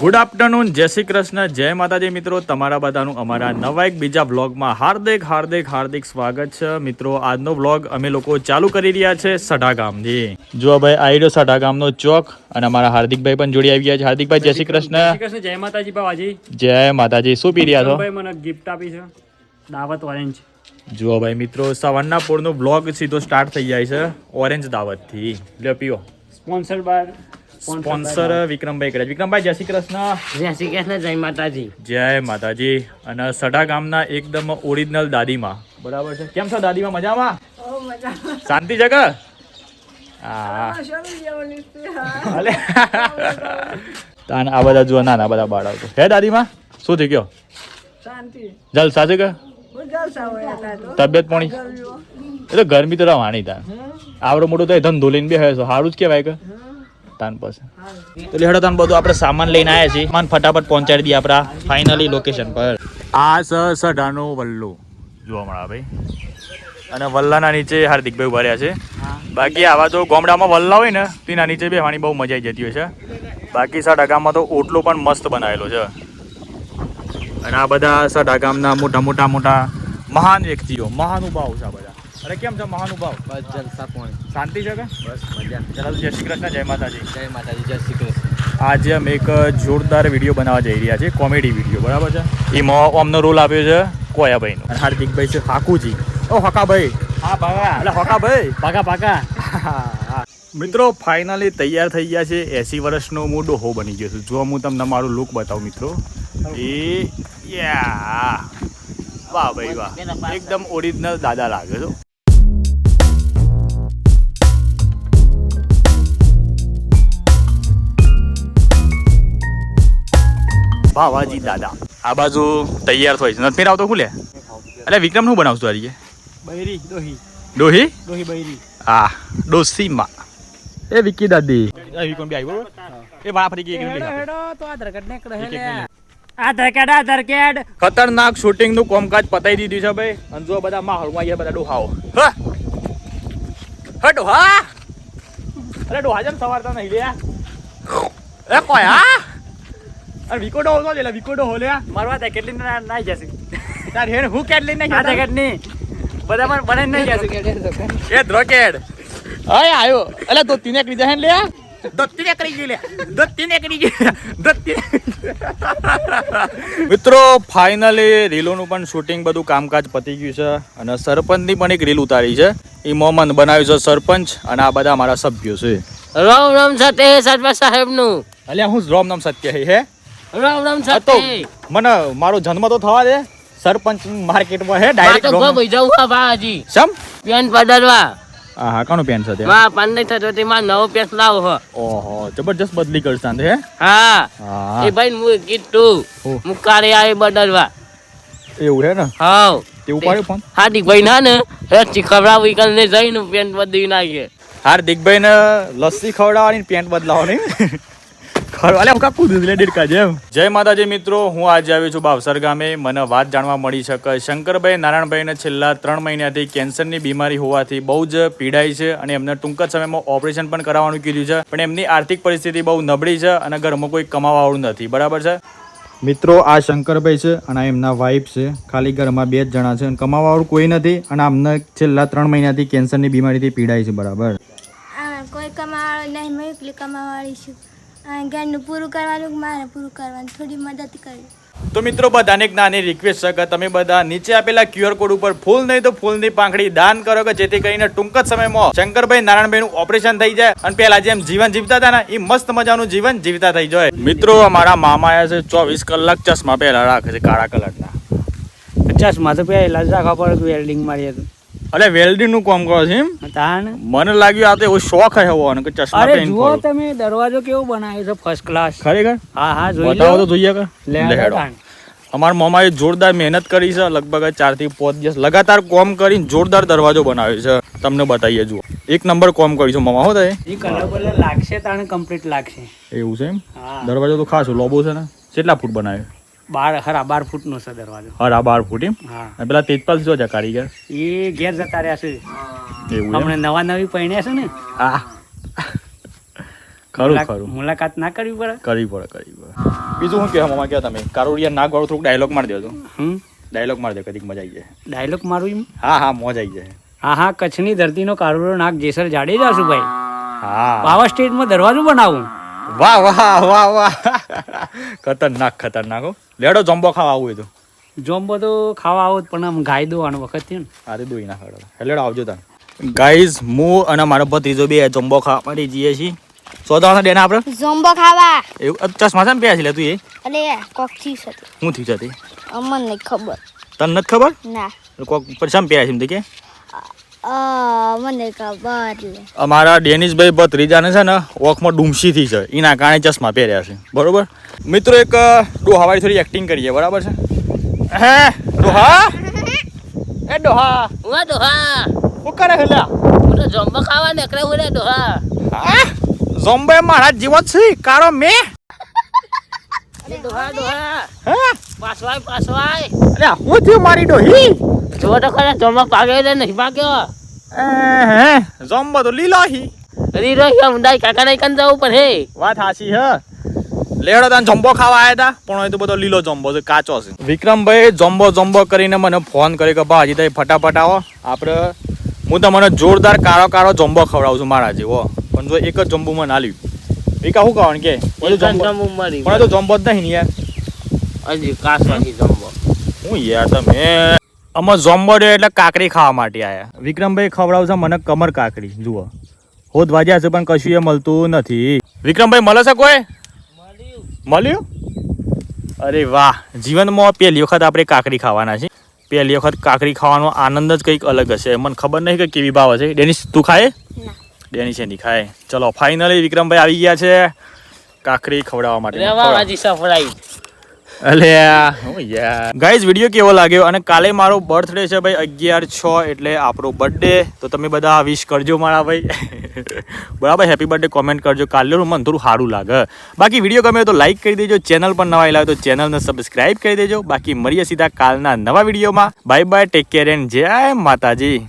Good afternoon જય શ્રી કૃષ્ણ જય માતાજી મિત્રો તમારા બધાનું અમારા નવા એક બીજા વ્લોગમાં હાર્દિક હાર્દિક હાર્દિક સ્વાગત છે. મિત્રો આજનો વ્લોગ અમે લોકો ચાલુ કરી રહ્યા છે સઢા ગામથી જો ભાઈ આવી રહ્યો સઢા ગામનો ચોક અને અમારા હાર્દિકભાઈ પણ જોડી આવી ગયા છે. હાર્દિકભાઈ જય શ્રી કૃષ્ણ. જય માતાજી બાવાજી જય માતાજી શું પી રહ્યા છો? ભાઈ મને ગિફ્ટ આપી છે. દાવત ઓરેન્જ જુઓ ભાઈ મિત્રો સવારના પોળનો વ્લોગ સીધો સ્ટાર્ટ થઈ જાય છે ઓરેન્જ દાવતથી. લ્યો પીઓ. સ્પોન્સર બાર સ્પોન્સર વિક્રમભાઈ કરે વિક્રમભાઈ જય શ્રી કૃષ્ણ. જય શ્રી કૃષ્ણ જય માતાજી. જય માતાજી. અને સઢા ગામના એકદમ ઓરિજિનલ દાદીમાં. બરાબર છે? કેમ છો દાદીમાં? મજામાં? શાંતિ છે કે? તાન આ બધા જુઓ નાના બધા બાળકો. હે દાદીમાં? શું થઈ ગયો? જલસા છે કે? તબિયત પાણી? એ તો ગરમી તો વાણી તા આવડો મોટો તો ધંધો લઈને બે હોય સારું જ કહેવાય કે. તાન પાસે તો લેડો તાન બધું આપણે સામાન લઈને આવ્યા છીએ. સામાન ફટાફટ પહોંચાડી દઈએ આપણા ફાઇનલી લોકેશન પર. આ સ સઢાનો વલ્લો. જોવા મળે ભાઈ. અને વલ્લાના નીચે હાર્દિકભાઈ ઊભા રહ્યા છે. બાકી આવા તો ગામડામાં વલ્લા હોય ને તેના નીચે બેસવાની બહુ મજા આવી જતી હોય છે. બાકી સાડા ગામમાં તો ઓટલો પણ મસ્ત બનાવેલો છે. અને આ બધા સઢા ગામના મોટા મોટા મોટા મહાન વ્યક્તિઓ મહાનુભાવ છે આ બધા. અરે કેમ છો? મહાનુભાવ બસ જલસા પોણી. શાંતિ છે કે? બસ મજા. ચલો જય શ્રી કૃષ્ણ જય માતાજી. જય માતાજી જય શ્રી કૃષ્ણ. આજે અમે એક જોરદાર વીડિયો બનાવવા જઈ રહ્યા છીએ કોમેડી વીડિયો બરાબર છે? એમાં અમનો રોલ આપ્યો છે કોયાભાઈનો. હાર્દિકભાઈ છે હાકુજી. ઓ હકાભાઈ. હા ભાગા. એટલે હકાભાઈ. ભાગા ભાગા. મિત્રો ફાઇનલી તૈયાર થઈ ગયા છે એસી વર્ષનો હું ડોહો બની ગયો છું. જો હું તમને મારું લુક બતાવું મિત્રો. એ યા. વાહ ભાઈ વાહ. એકદમ ઓરિજિનલ દાદા લાગે છો ભાવાજી દાદા. આ બાજુ તૈયાર થાય છે. નથી આવતો ખુલે એટલે વિક્રમ શું બનાવશું આજે? બૈરી દોહી. દોહી? દોહી બૈરી. આ ડોસીમાં. એ વિકી દાદી. એ વિકોન બી આવી એ વાળા ફરી ગઈ તો આધાર કાર્ડ ને. આધાર કાર્ડ આધાર કાર્ડ ખતરનાક શૂટિંગનું કામકાજ પતાઈ દીધું છે ભાઈ. અને જો બધા માહોલમાં અહીંયા બધા ડોહાઓ. હા. હા ડોહા. અરે ડોહા જેમ સવારતા નહીં લે એ કોઈ હા? અરે વિકોડો હોતો નો લે વિકો ડોહો મારવા દે કેટલી ના નાઈ જશે. તાર હેડ હું કેટલી ના કાર્ડની બધા પણ બને નહીં જશે. એ ધ્રોકેડ અય આયો. એટલે તો તીને કરી જાય લે દત્તીને કરી ગઈ લે. દત્તીને કરી ગઈ. દત્તી મિત્રો ફાઇનલી રીલોનું પણ શૂટિંગ બધું કામકાજ પતી ગયું છે અને સરપંચની પણ એક રીલ ઉતારી છે. એ મોહમ્મદ બનાવ્યું છે સરપંચ અને આ બધા મારા સભ્યો છે. રામ રામ સત્ય હે સાહેબનું અલ્યા હું રોમ નામ સત્ય હે હે? રામ રામ આ મને મારો જન્મ તો થવા દે. સરપંચ માર્કેટમાં હે ડાયરેક્ટ તો ભાઈ જાવ હા ભાજી. સમ પેન પડાડવા હા હા કાનું પેન સાથે માં પાન નહીં થતો તે માં નવો પેસ લાવ હો. ઓહો જબરજસ્ત બદલી કરતા હે? હા. હા. એ ભાઈ હું કીધું ઓહ. મુકારે આય બદલવા. એવું હે ને? હાવ તે ઉપાડ્યો ફોન? હાર્દિક ભાઈ ના ને રચી ખવડાવી કરીને જઈને પેન બદલી નાખીએ હાર્દિકભાઈ ને લસ્સી ખવડાવવાની પેન્ટ બદલાવવાની જય માતાજી મિત્રો હું આજે આવ્યો છું બાવસર ગામે. મને વાત જાણવા મળી શકે શંકરભાઈ નારાયણભાઈને છેલ્લા ત્રણ મહિનાથી કેન્સરની બીમારી હોવાથી બહુ જ પીડાય છે અને એમને ટૂંક જ સમયમાં ઓપરેશન પણ કરાવવાનું કીધું છે. પણ એમની આર્થિક પરિસ્થિતિ બહુ નબળી છે અને ઘરમાં કોઈ કમાવાવાળું નથી. બરાબર છે? મિત્રો આ શંકરભાઈ છે અને આ એમના વાઈફ છે. ખાલી ઘરમાં બે જ જણા છે અને કમાવાવાળું કોઈ નથી અને આમને છેલ્લા ત્રણ મહિનાથી કેન્સરની બીમારીથી પીડાય છે. બરાબર? કોઈ કમાવાળો નહીં મેં એકલી કમાવાળી છું. ઘરનું પૂરું કરવાનું મારે પૂરું કરવાનું? થોડી મદદ કરી. તો મિત્રો બધાને એક નાની રિક્વેસ્ટ છે કે તમે બધા નીચે આપેલા ક્યુઆર કોડ ઉપર ફૂલ નહીં તો ફૂલની પાંખડી દાન કરો કે જેથી કરીને ટૂંક જ સમયમાં શંકરભાઈ નારાયણભાઈ નું ઓપરેશન થઈ જાય અને પેલા જેમ જીવન જીવતા હતા ને એ મસ્ત મજાનું જીવન જીવતા થઈ જાય. મિત્રો અમારા મામા છે ચોવીસ કલાક ચશ્મા પહેલા રાખે છે કાળા કલરના. ચશ્મા તો પહેલા જ રાખવા પડે વેલ્ડિંગ મારી હતું અરે વેલ્ડિંગનું કામ કરો છે એમ? મને લાગ્યું આ તો એવો શોખ હે હોવાનો કે ચશ્મા અરે પહેરીને જુઓ તમે દરવાજો કેવો બનાવ્યો છે ફર્સ્ટ ક્લાસ ખરેખર? હા હા જોઈ બતાવો તો જોઈએ કે. લે લે. અમારા મામાએ જોરદાર મહેનત કરી છે લગભગ ચારથી પાંચ દિવસ. લગાતાર કોમ કરીને જોરદાર દરવાજો બનાવ્યો છે. તમને બતાવીએ જુઓ. એક નંબર કોમ કર્યું છે મામા હો તે એ કલર બલર લાગશે તાણે કમ્પ્લીટ લાગશે. એવું છે એમ? દરવાજો તો ખાસ લોબો છે ને. કેટલા ફૂટ બનાવ્યો? બાર ખરા બાર ફૂટનો છે દરવાજો. હરા બાર ફૂટ એમ? હા. પેલા તેજપાલ જો છે કારીગર? એ ઘેર જતા રહ્યા છે. હમણાં નવા નવી પહેણ્યા છે ને. હા. ખરું ખરું. મુલાકાત ના કરવી પડે? કરવી પડે કરવી પડે. બીજું શું કહેવા મમ્મા કહો તમે? કારોડિયા નાક વાળો થોડુંક ડાયલોગ મારી દેજો. હમ? ડાયલોગ મારી દે કદીક મજા આવી જાય. ડાયલોગ મારું એમ? હા હા મોજ આવી જાય. હા હા કચ્છની ધરતીનો કારોડિયો નાગ જેસર જાડેજા છું ભાઈ. હા. પાવર સ્ટેટમાં દરવાજો બનાવું. વાહ વાહ વાહ વાહ. ખતરનાક ખતરનાક હો. લેડો જમ્બો ખાવા આવું તો. જોમ્બો તો ખાવા આવું પણ આમ ગાય દો આનો વખત થયો ને. અરે દોઈ ના ખડો હેલેડો આવજો તમે ગાઈઝ હું અને મારો ભત્રીજો બે જમ્બો ખાવા માટે જઈએ છીએ. સોદાવાના દેના આપણે ઝોમ્બો ખાવા. એવું ચશ્મા છે ને પહેર્યા છે લે તું એ? અલે કોકથી છે હું થયું છે તે? અમને નહીં ખબર. તને નથી ખબર? ના. કોક પરેશાન પહેર્યા છે એમ તે કે? મને ખબર અમારા ડેનિશભાઈ ભત્રીજાને છે ને ઓખમાં ડુમસીથી છે. એના કારણે ચશ્મા પહેર્યા છે. બરોબર? મિત્રો એક ડોહાવાળી થોડી એક્ટિંગ કરીએ બરાબર છે? હે ડોહા? એ ડોહા. હું આ ડોહા. શું કરે હેલા હું જોમ્બો ખાવા નીકળે હું ડોહા. હા? ઝોમ્બે મારા જીવો છે કારો મે? ડોહા હે? અરે હું થયું મારી ડોહી? જો તો ખરા જોમ્બો પાગ્યો ને નહીં પાગ્યો હે? ઝોમ્બો તો લીલો હી રો યા મુંડાઈ કાકા નહીં કન જવું હે? વાત હાસી હ? લેડો તાન જમ્બો ખાવા આવ્યા હતા પણ એ તો બધો લીલો જમ્બો છે કાચો છે. વિક્રમભાઈ જમ્બો જમ્બો કરીને મને ફોન કર્યો કે ભાજી તમે ફટાફટ આવો. આપણે હું તમને જોરદાર કાળો કાળો જમ્બો ખવડાવું છું મારા જેવો. પણ જો એક જ જમ્બુ મને આલ્યું વિકા શું ખાવાનું કે? પણ તો જમ્બો જ નહીં ને યાર. હજી કાસવાથી જમ્બો. હું યાર તમે આમાં જોમ્બો એટલે કાકરી ખાવા માટે આયા. વિક્રમભાઈ ખવડાવશે મને કમર કાકરી જુઓ. હોદ વાજ્યા છે પણ કશું એ મળતું નથી. વિક્રમભાઈ મળે છે કોઈ? મળ્યું? અરે વાહ જીવનમાં પહેલી વખત આપણે કાકરી ખાવાના છે પહેલી વખત કાકરી ખાવાનો આનંદ જ કંઈક અલગ હશે. મને ખબર નહીં કે કેવી ભાવ હશે. ડેનિશ તું ખાય? ના. છે નિખાય ચલો ફાઇનલી વિક્રમભાઈ આવી ગયા છે કાકરી ખવડાવવા માટે. ગાઈઝ વીડિયો કેવો લાગ્યો? અને કાલે મારો બર્થડે છે ભાઈ અગિયાર છ એટલે આપણો બર્થડે તો તમે બધા વિશ કરજો મારા ભાઈ. બરાબર હેપી બર્થડે કોમેન્ટ કરજો. કાલેનું મને થોડું સારું લાગે. બાકી વીડિયો ગમે તો લાઈક કરી દેજો. ચેનલ પર નવા લાવે તો ચેનલને સબસ્ક્રાઈબ કરી દેજો. બાકી મળીએ સીધા કાલના નવા વિડીયોમાં bye bye take care and જય માતાજી.